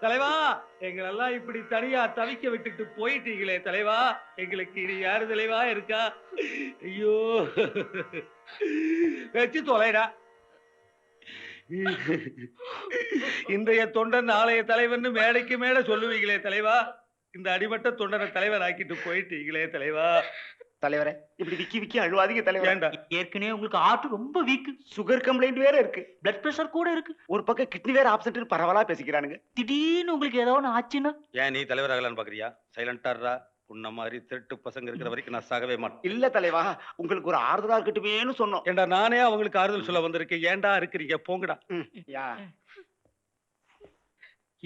தலைவா எங்களெல்லாம் இப்படி தனியா தவிக்க விட்டுட்டு போயிட்டீங்களே தலைவா. எங்களுக்கு இனி யாரு தலைவா இருக்கா? ஐயோ. வச்சு தொலைடா. இன்றைய தொண்டன் நாளைய தலைவன் மேடைக்கு மேட சொல்லுவீங்களே தலைவா. இந்த அடிமட்ட தொண்டனை தலைவர் ஆக்கிட்டு போயிட்டீங்களே தலைவா. தலைவரே. இப்படி விக்கி விக்கி அழுவாதீங்க தலைவரே. ஏண்டா? ஏற்கனவே உங்களுக்கு ஆட்டு ரொம்ப வீக் சுகர் கம்ப்ளைண்ட் வேற இருக்கு. பிளட் பிரஷர் கூட இருக்கு. ஒரு பக்கம் கிட்னி வேற ஆப்சென்ட் பரவலா பேசிக்கிறானுங்க. திடீர்னு உங்களுக்கு ஏதோ ஒன்று ஆச்சுன்னா? ஏன் நீ தலைவர் ஆகலான்னு பாக்குறியா? சைலண்டாடுறா உன்ன மாதிரி திருட்டு பசங்க இருக்கிற வரைக்கும் நான் சாகவே மாட்டேன். இல்ல தலைவா உங்களுக்கு ஒரு ஆறுதலா இருக்கட்டுமேனு சொன்னோம். ஏண்டா நானே அவங்களுக்கு ஆறுதல் சொல்ல வந்திருக்கேன். ஏன்டா இருக்கிறீங்க? போங்கடா.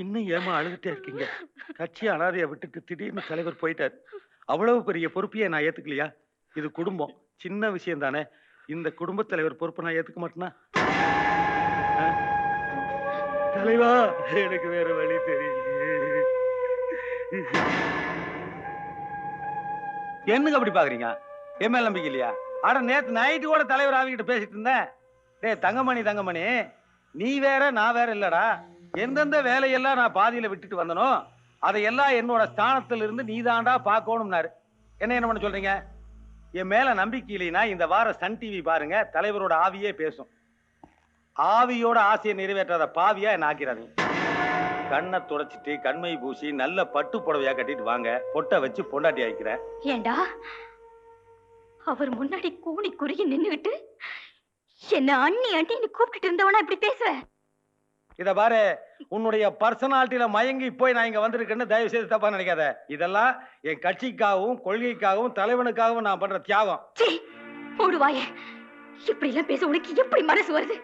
இன்னும் ஏமா அழுதுட்டே இருக்கீங்க? கட்சி அனாதைய விட்டுட்டு திடீர்னு தலைவர் போயிட்டார். அவ்வளவு பெரிய பொறுப்பையே நான் ஏத்துக்கலையா? இது குடும்பம். சின்ன விஷயம் தானே. இந்த குடும்பத் தலைவர் பொறுப்பை நான் ஏத்துக்க மாட்டேனா? தலைவா எனக்கு வேற வழி தெரியுது என்னங்க அப்படி பாக்குறீங்க? என் மேல நம்பிக்கை இல்லையா? அட நேத்து நைட்டு கூட தலைவர் ஆவிக்கிட்ட பேசிட்டு இருந்தேன். டேய் தங்கமணி தங்கமணி நீ வேற நான் வேற இல்லடா. எந்தெந்த வேலையெல்லாம் நான் பாதியில விட்டுட்டு வந்தனோ அதையெல்லாம் என்னோட ஸ்தானத்திலிருந்து நீதாண்டா பார்க்கணும்னாரு. என்ன என்ன பண்ண சொல்றீங்க? என் மேல நம்பிக்கை இல்லைன்னா இந்த வாரம் சன் டிவி பாருங்க தலைவரோட ஆவியே பேசும். ஆவியோட ஆசையை நிறைவேற்றாத பாவியா என்ன ஆக்கிறாதீங்க கண்ணை துடைச்சிட்டு கண்மை பூசி நல்ல பட்டு புடவையா கட்டிட்டு வாங்க. பொட்டை வச்சு பொண்டாட்டி ஆயிக்கிறேன் ஏண்டா? அவர் முன்னாடி கூணி குறுகி நின்னுகிட்டு என்ன அண்ணி அண்ணின்னு கூப்பிட்டுட்டு இருந்தவனா இப்படி பேசுற இத பாரு உன்னுடைய பர்சனாலிட்டியில மயங்கி போய் நான் இங்க வந்திருக்கேன்னு தயவு செய்து தப்பா நினைக்காத. இதெல்லாம் என் கட்சிக்காகவும் கொள்கைக்காகவும் தலைவனுக்காகவும் நான் பண்ற தியாகம். சீ போடுவாயே இப்படி எல்லாம் பேச உனக்கு எப்படி மனசு வருது?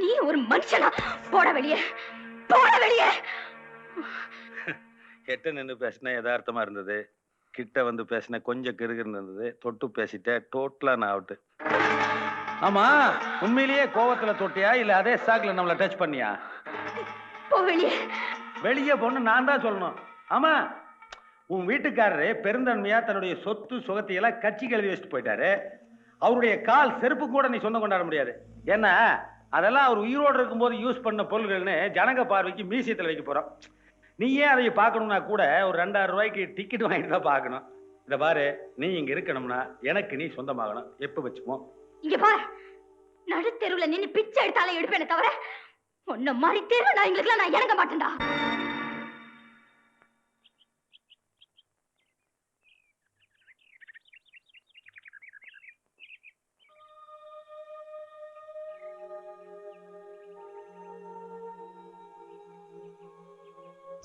நீ ஒரு மனுஷனா? போட வெளியே. போட வெளியே. கெட்ட நின்னு பேசின யதார்த்தமா இருந்தது. கிட்ட வந்து பேசின கொஞ்சம் கிறுகிறு இருந்தது. தொட்டு பேசிட்டேன். டோட்டலா நான் அவுட்டு ஆமா உண்மையிலேயே கோவத்துல தொட்டியா இல்ல அதே சாக்குல நம்மள டச் பண்ணியா? வெளியே. போன்னு நான் தான் சொல்லணும். ஆமா உன் வீட்டுக்காரரு பெருந்தன்மையா தன்னுடைய சொத்து சுகத்தை எல்லாம் கட்சி கழுவி வச்சுட்டு போயிட்டாரு. அவருடைய கால் செருப்பு கூட நீ சொந்தம் கொண்டாட முடியாது. ஏன்னா அதெல்லாம் அவர் உயிரோடு இருக்கும்போது யூஸ் பண்ண பொருள்கள்னு ஜனங்க பார்வைக்கு மியூசியத்தில் வைக்க போறோம். நீ ஏன் அதை பார்க்கணும்னா கூட ஒரு ரெண்டாயிரம் ரூபாய்க்கு டிக்கெட் வாங்கிட்டு தான் பார்க்கணும். இதை பாரு நீ இங்க இருக்கணும்னா எனக்கு நீ சொந்தமாகணும். எப்போ வச்சுப்போம்? இங்க பார். நடுத்தெருவுல நின்னு பிச்சை எடுத்தாலே எடுப்பேனே தவிர உன்ன மாதிரி தெருவு நான் எங்களுக்கு நான் இறங்க மாட்டேன்டா.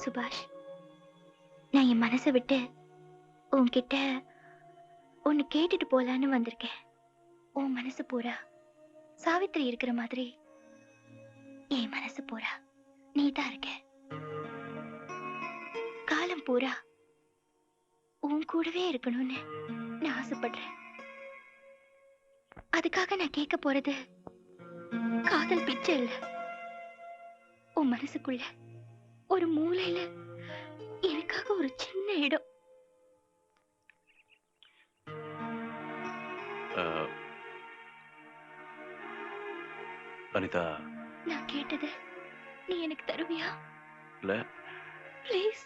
சுபாஷ் நான் என் மனசை விட்டு உன்கிட்ட ஒன்னு கேட்டுட்டு போலான்னு வந்திருக்கேன். உன் மனசு பூரா சாவித்திரி இருக்கிற மாதிரி. என் மனசு பூரா நீதான் இருக்க. காலம் பூரா உன் கூடவே இருக்கணும்னு நான் ஆசைப்படுறேன். அதுக்காக நான் கேட்க போறது காதல் பிச்சை இல்ல. உன் மனசுக்குள்ள ஒரு மூலையில எனக்காக ஒரு சின்ன இடம். அனிதா நான் கேட்டது நீ எனக்கு தருவியா? இல்ல. ப்ளீஸ்